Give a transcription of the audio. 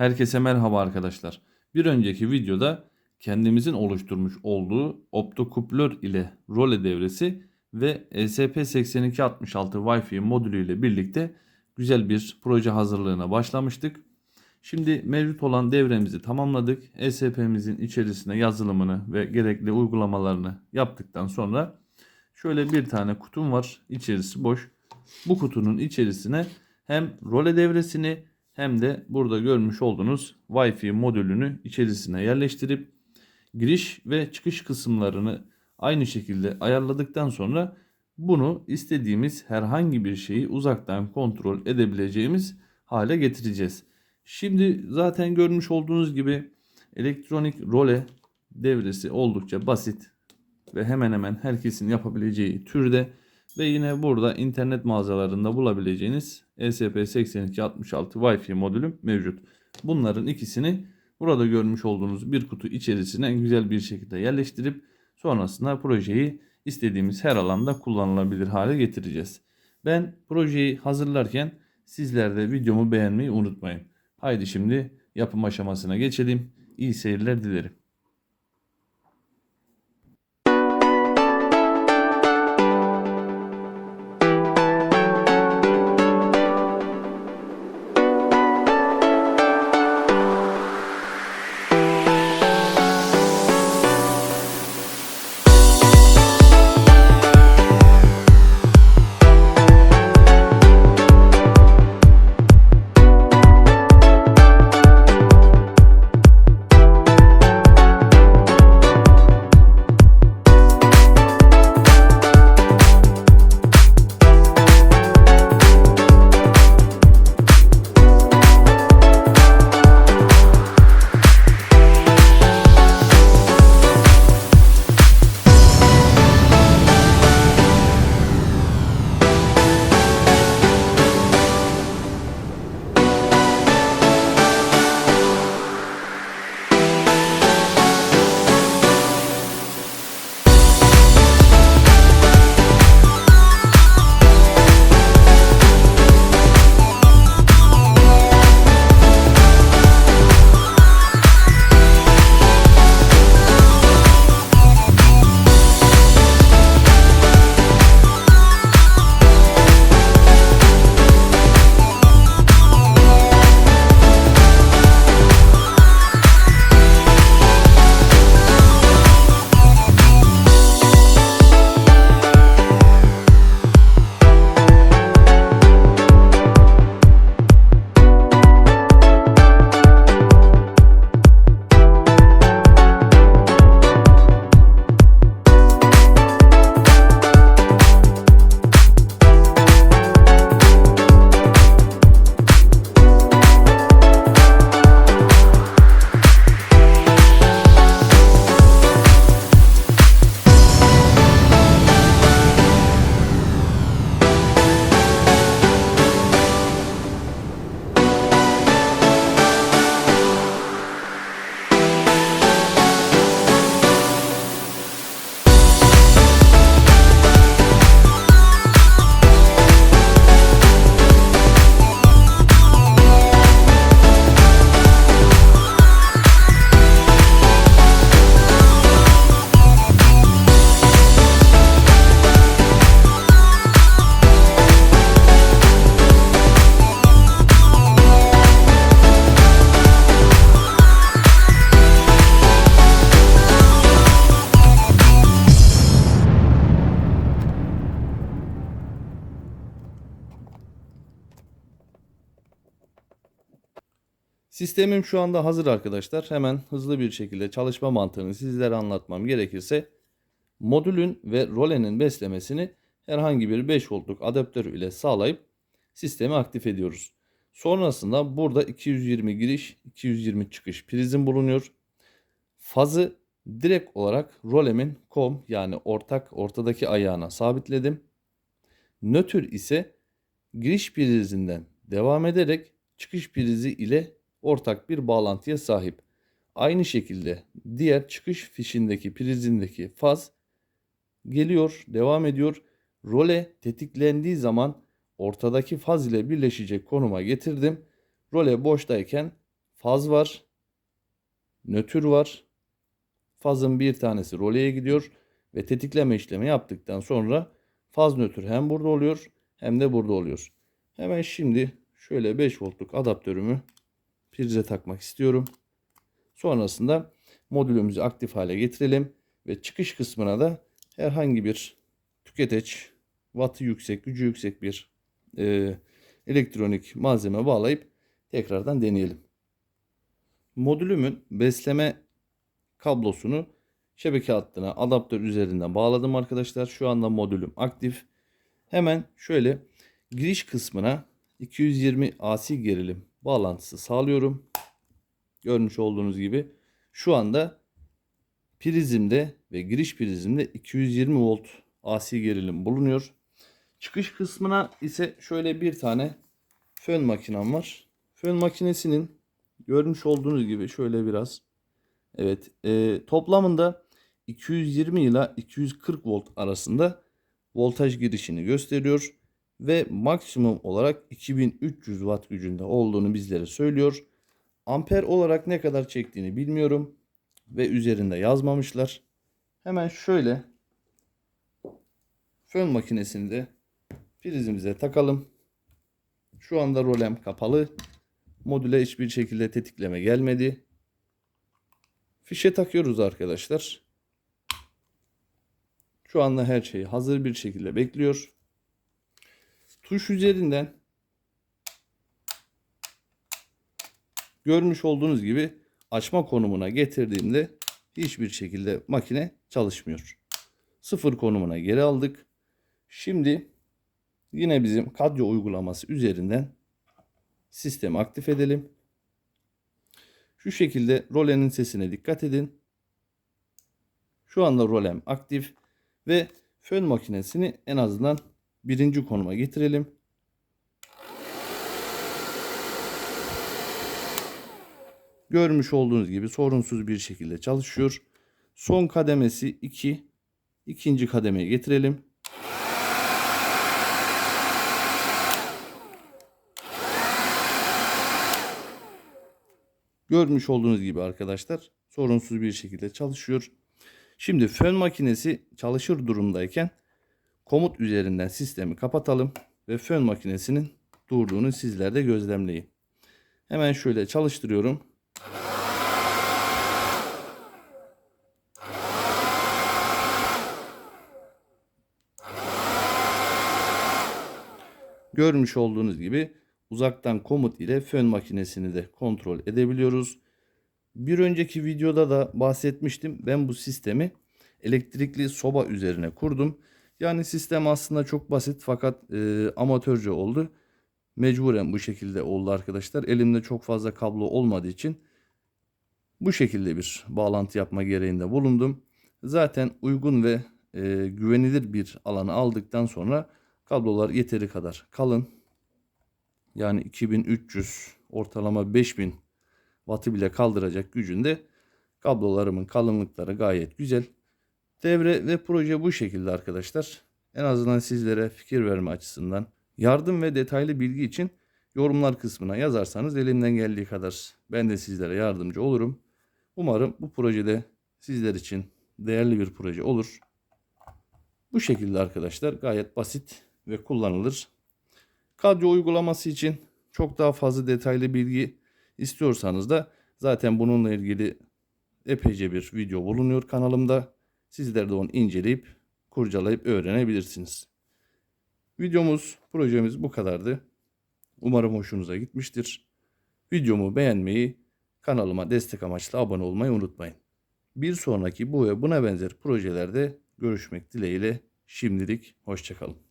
Herkese merhaba arkadaşlar. Bir önceki videoda kendimizin oluşturmuş olduğu optokuplör ile role devresi ve E ESP8266 Wi-Fi modülü ile birlikte güzel bir proje hazırlığına başlamıştık. Şimdi mevcut olan devremizi tamamladık. ESP'mizin içerisine yazılımını ve gerekli uygulamalarını yaptıktan sonra şöyle bir tane kutum var. İçerisi boş. Bu kutunun içerisine hem role devresini hem de burada görmüş olduğunuz Wi-Fi modülünü içerisine yerleştirip giriş ve çıkış kısımlarını aynı şekilde ayarladıktan sonra bunu istediğimiz herhangi bir şeyi uzaktan kontrol edebileceğimiz hale getireceğiz. Şimdi zaten görmüş olduğunuz gibi elektronik role devresi oldukça basit ve hemen hemen herkesin yapabileceği türde ve yine burada internet mağazalarında bulabileceğiniz E ESP8266 Wi-Fi modülü mevcut. Bunların ikisini burada görmüş olduğunuz bir kutu içerisine güzel bir şekilde yerleştirip sonrasında projeyi istediğimiz her alanda kullanılabilir hale getireceğiz. Ben projeyi hazırlarken sizler de videomu beğenmeyi unutmayın. Haydi şimdi yapım aşamasına geçelim. İyi seyirler dilerim. Sistemim şu anda hazır arkadaşlar. Hemen hızlı bir şekilde çalışma mantığını sizlere anlatmam gerekirse modülün ve rolenin beslemesini herhangi bir 5 voltluk adaptör ile sağlayıp sistemi aktif ediyoruz. Sonrasında burada 220 giriş, 220 çıkış prizim bulunuyor. Fazı direkt olarak rolemin kom yani ortak ortadaki ayağına sabitledim. Nötr ise giriş prizinden devam ederek çıkış prizi ile ortak bir bağlantıya sahip. Aynı şekilde diğer çıkış fişindeki prizindeki faz geliyor, devam ediyor. Role tetiklendiği zaman ortadaki faz ile birleşecek konuma getirdim. Role boştayken faz var, nötr var. Fazın bir tanesi roleye gidiyor ve tetikleme işlemi yaptıktan sonra faz nötr hem burada oluyor hem de burada oluyor. Hemen şimdi şöyle 5 voltluk adaptörümü prize takmak istiyorum. Sonrasında modülümüzü aktif hale getirelim ve çıkış kısmına da herhangi bir tüketeç, wattı yüksek, gücü yüksek bir e, elektronik malzeme bağlayıp tekrardan deneyelim. Modülümün besleme kablosunu şebeke hattına adaptör üzerinden bağladım arkadaşlar. Şu anda modülüm aktif. Hemen şöyle giriş kısmına 220 AC gerilim bağlantısı sağlıyorum. Görmüş olduğunuz gibi şu anda prizimde ve giriş prizimde 220 volt AC gerilim bulunuyor. Çıkış kısmına ise şöyle bir tane fön makinem var. Fön makinesinin görmüş olduğunuz gibi şöyle biraz evet e, toplamında 220 ile 240 volt arasında voltaj girişini gösteriyor ve maksimum olarak 2300 watt gücünde olduğunu bizlere söylüyor. Amper olarak ne kadar çektiğini bilmiyorum ve üzerinde yazmamışlar. Hemen şöyle fön makinesini de prizimize takalım. Şu anda rolem kapalı. Modüle hiçbir şekilde tetikleme gelmedi. Fişe takıyoruz arkadaşlar. Şu anda her şey hazır bir şekilde bekliyor. Tuş üzerinden görmüş olduğunuz gibi açma konumuna getirdiğimde hiçbir şekilde makine çalışmıyor. Sıfır konumuna geri aldık. Şimdi yine bizim kadyo uygulaması üzerinden sistemi aktif edelim. Şu şekilde rolenin sesine dikkat edin. Şu anda rolem aktif ve fön makinesini en azından birinci konuma getirelim. Görmüş olduğunuz gibi sorunsuz bir şekilde çalışıyor. Son kademesi 2. İkinci kademeye getirelim. Görmüş olduğunuz gibi arkadaşlar sorunsuz bir şekilde çalışıyor. Şimdi fön makinesi çalışır durumdayken komut üzerinden sistemi kapatalım ve fön makinesinin durduğunu sizler de gözlemleyin. Hemen şöyle çalıştırıyorum. Görmüş olduğunuz gibi uzaktan komut ile fön makinesini de kontrol edebiliyoruz. Bir önceki videoda da bahsetmiştim. Ben bu sistemi elektrikli soba üzerine kurdum. Yani sistem aslında çok basit fakat e, amatörce oldu. Mecburen bu şekilde oldu arkadaşlar. Elimde çok fazla kablo olmadığı için bu şekilde bir bağlantı yapma gereğinde bulundum. Zaten uygun ve e, güvenilir bir alanı aldıktan sonra kablolar yeteri kadar kalın. Yani 2300 ortalama 5000 wattı bile kaldıracak gücünde kablolarımın kalınlıkları gayet güzel. Devre ve proje bu şekilde arkadaşlar. En azından sizlere fikir verme açısından yardım ve detaylı bilgi için yorumlar kısmına yazarsanız elimden geldiği kadar ben de sizlere yardımcı olurum. Umarım bu projede sizler için değerli bir proje olur. Bu şekilde arkadaşlar gayet basit ve kullanılır. Kadyo uygulaması için çok daha fazla detaylı bilgi istiyorsanız da zaten bununla ilgili epeyce bir video bulunuyor kanalımda. Sizler de onu inceleyip kurcalayıp öğrenebilirsiniz. Videomuz, projemiz bu kadardı. Umarım hoşunuza gitmiştir. Videomu beğenmeyi, kanalıma destek amaçlı abone olmayı unutmayın. Bir sonraki bu ve buna benzer projelerde görüşmek dileğiyle şimdilik hoşçakalın.